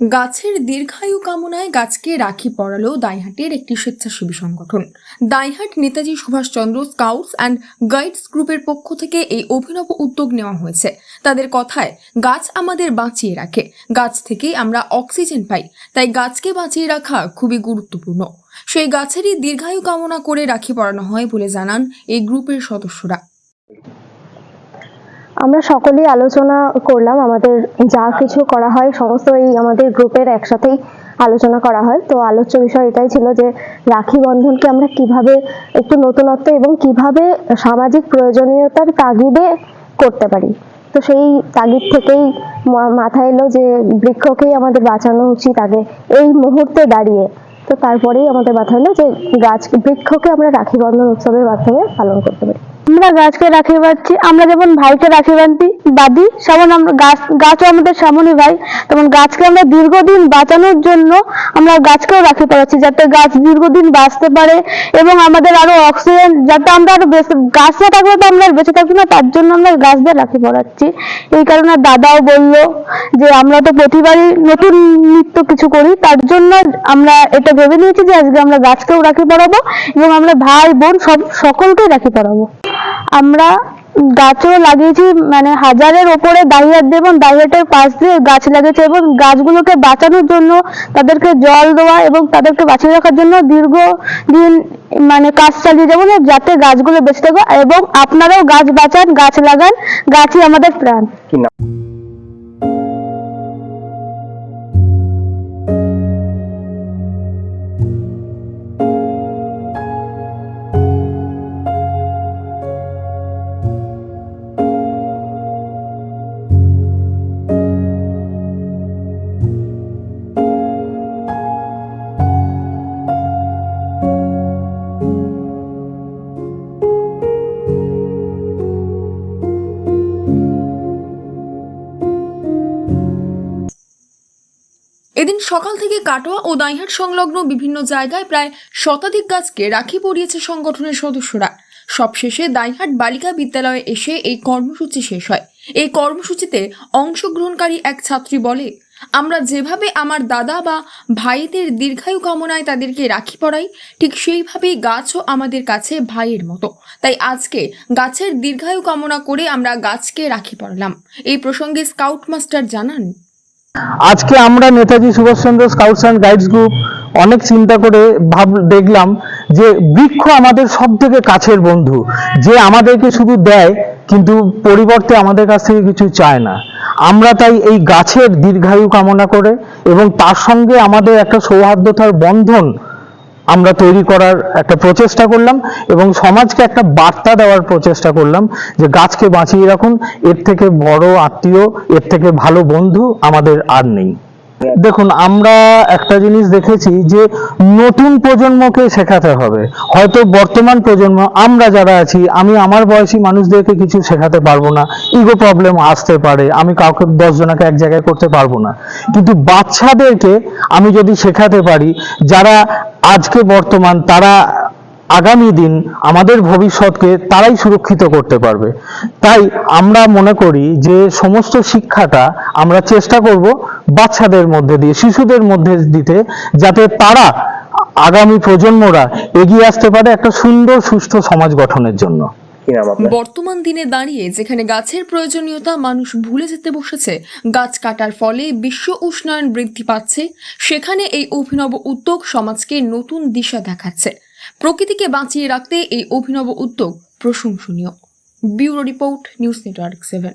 গাছের দীর্ঘায়ু কামনায় গাছকে রাখি পড়ালো দাইহাটের একটি স্বেচ্ছাসেবী সংগঠন। Daihat Netaji Subhas Chandra scouts and guides গ্রুপের পক্ষ থেকে এই অভিনব উদ্যোগ নেওয়া হয়েছে। তাদের কথায়, গাছ আমাদের বাঁচিয়ে রাখে। গাছ থেকে আমরা অক্সিজেন পাই। তাই গাছকে বাঁচিয়ে রাখা খুবই গুরুত্বপূর্ণ। সেই গাছেরই দীর্ঘায়ু কামনা করে রাখি পড়ানো হয় বলে জানান এই গ্রুপের সদস্যরা। আমরা সকলেই আলোচনা করলাম, আমাদের যা কিছু করা হয়, সমস্ত এই আমাদের গ্রুপের একসাথেই আলোচনা করা হয়। তো আলোচ্য বিষয় এটাই ছিল যে, রাখি বন্ধনকে আমরা কীভাবে একটু নতুনত্ব এবং কীভাবে সামাজিক প্রয়োজনীয়তার তাগিদে করতে পারি। তো সেই তাগিদ থেকেই মাথায় এলো যে, বৃক্ষকেই আমাদের বাঁচানো উচিত আগে এই মুহূর্তে দাঁড়িয়ে। তো তারপরেই আমাদের মাথায় এলো যে, গাছ, বৃক্ষকে আমরা রাখি বন্ধন উৎসবের মাধ্যমে পালন করতে পারি। আমরা গাছকে রাখি বাঁধছি, আমরা যেমন ভাইকে রাখি বাঁধি বাঁধি, সেমন আমরা গাছ, গাছও আমাদের সামনে ভাই। তেমন গাছকে আমরা দীর্ঘদিন বাঁচানোর জন্য আমরা গাছকেও রাখি পড়াচ্ছি, যাতে গাছ দীর্ঘদিন বাঁচতে পারে এবং আমাদের আরও অক্সিজেন, যাতে আমরা আরও গাছ না থাকলে তো আমরা বেঁচে থাকব না, তার জন্য আমরা গাছদের রাখি পড়াচ্ছি। এই কারণে দাদাও বলল যে, আমরা তো প্রতিবারই নতুন নিত্য কিছু করি, তার জন্য আমরা এটা ভেবে নিয়েছি যে, আজকে আমরা গাছকেও রাখি পড়াবো এবং আমরা ভাই, বোন সব সকলকেই রাখি পড়াবো। আমরা গাছও লাগিয়েছি মানে হাজারের ওপরে দাহিয়াত দেব দাহিয়াটের পাশ দিয়ে গাছ লাগিয়েছি এবং গাছগুলোকে বাঁচানোর জন্য তাদেরকে জল দেওয়া এবং তাদেরকে বাঁচিয়ে রাখার জন্য দীর্ঘ দিন মানে কাজ চালিয়ে যাব যাতে গাছগুলো বেঁচে থাকে এবং আপনারাও গাছ বাঁচান, গাছ লাগান, গাছই আমাদের প্রাণ। এদিন সকাল থেকে কাটোয়া ও দাইহাট সংলগ্ন বিভিন্ন জায়গায় প্রায় শতাধিক গাছকে রাখি পরিয়েছে সংগঠনের সদস্যরা। সবশেষে দাইহাট বালিকা বিদ্যালয়ে এসে এই কর্মসূচি শেষ হয়। এই কর্মসূচিতে অংশগ্রহণকারী এক ছাত্রী বলে, আমরা যেভাবে আমার দাদা বা ভাইদের দীর্ঘায়ু কামনায় তাদেরকে রাখি পড়াই, ঠিক সেইভাবেই গাছও আমাদের কাছে ভাইয়ের মতো। তাই আজকে গাছের দীর্ঘায়ু কামনা করে আমরা গাছকে রাখি পড়ালাম। এই প্রসঙ্গে স্কাউট মাস্টার জানান আজকে আমরা Netaji Subhas Chandra scouts and guides group অনেক চিন্তা করে ভাব দেখলাম যে বৃক্ষ আমাদের সব থেকে কাছের বন্ধু, যে আমাদেরকে শুধু দেয় কিন্তু পরিবর্তে আমাদের কাছ থেকে কিছু চায় না। আমরা তাই এই গাছের দীর্ঘায়ু কামনা করে এবং তার সঙ্গে আমাদের একটা সৌহার্দ্যতার বন্ধন আমরা তৈরি করার একটা প্রচেষ্টা করলাম এবং সমাজকে একটা বার্তা দেওয়ার প্রচেষ্টা করলাম যে গাছকে বাঁচিয়ে রাখুন, এর থেকে বড় আত্মীয়, এর থেকে ভালো বন্ধু আমাদের আর নেই। দেখুন, আমরা একটা জিনিস দেখেছি যে নতুন প্রজন্মকে শেখাতে হবে। হয়তো বর্তমান প্রজন্ম, আমরা যারা আছি, আমি আমার বয়সী মানুষদেরকে কিছু শেখাতে পারব না। ইগো প্রবলেম আসতে পারে, আমি কাউকে দশ জনকে এক জায়গায় করতে পারব না। কিন্তু বাচ্চাদেরকে আমি যদি শেখাতে পারি, যারা আজকে বর্তমান তারা আগামী দিন আমাদের ভবিষ্যৎকে তারাই সুরক্ষিত করতে পারবে। তাই আমরা মনে করি যে সমস্ত শিক্ষাটা আমরা চেষ্টা করব বাচ্চাদের মধ্যে দিয়ে, শিশুদের মধ্যে দিতে, যাতে তারা আগামী প্রজন্মরা এগিয়ে আসতে পারে একটা সুন্দর সুস্থ সমাজ গঠনের জন্য। বর্তমান দিনে দাঁড়িয়ে যেখানে গাছের প্রয়োজনীয়তা মানুষ ভুলে যেতে বসেছে, গাছ কাটার ফলে বিশ্ব উষ্ণায়ন বৃদ্ধি পাচ্ছে, সেখানে এই অভিনব উদ্যোগ সমাজকে নতুন দিশা দেখাচ্ছে। প্রকৃতিকে বাঁচিয়ে রাখতে এই অভিনব উদ্যোগ প্রশংসনীয়। Bureau report, news network seven.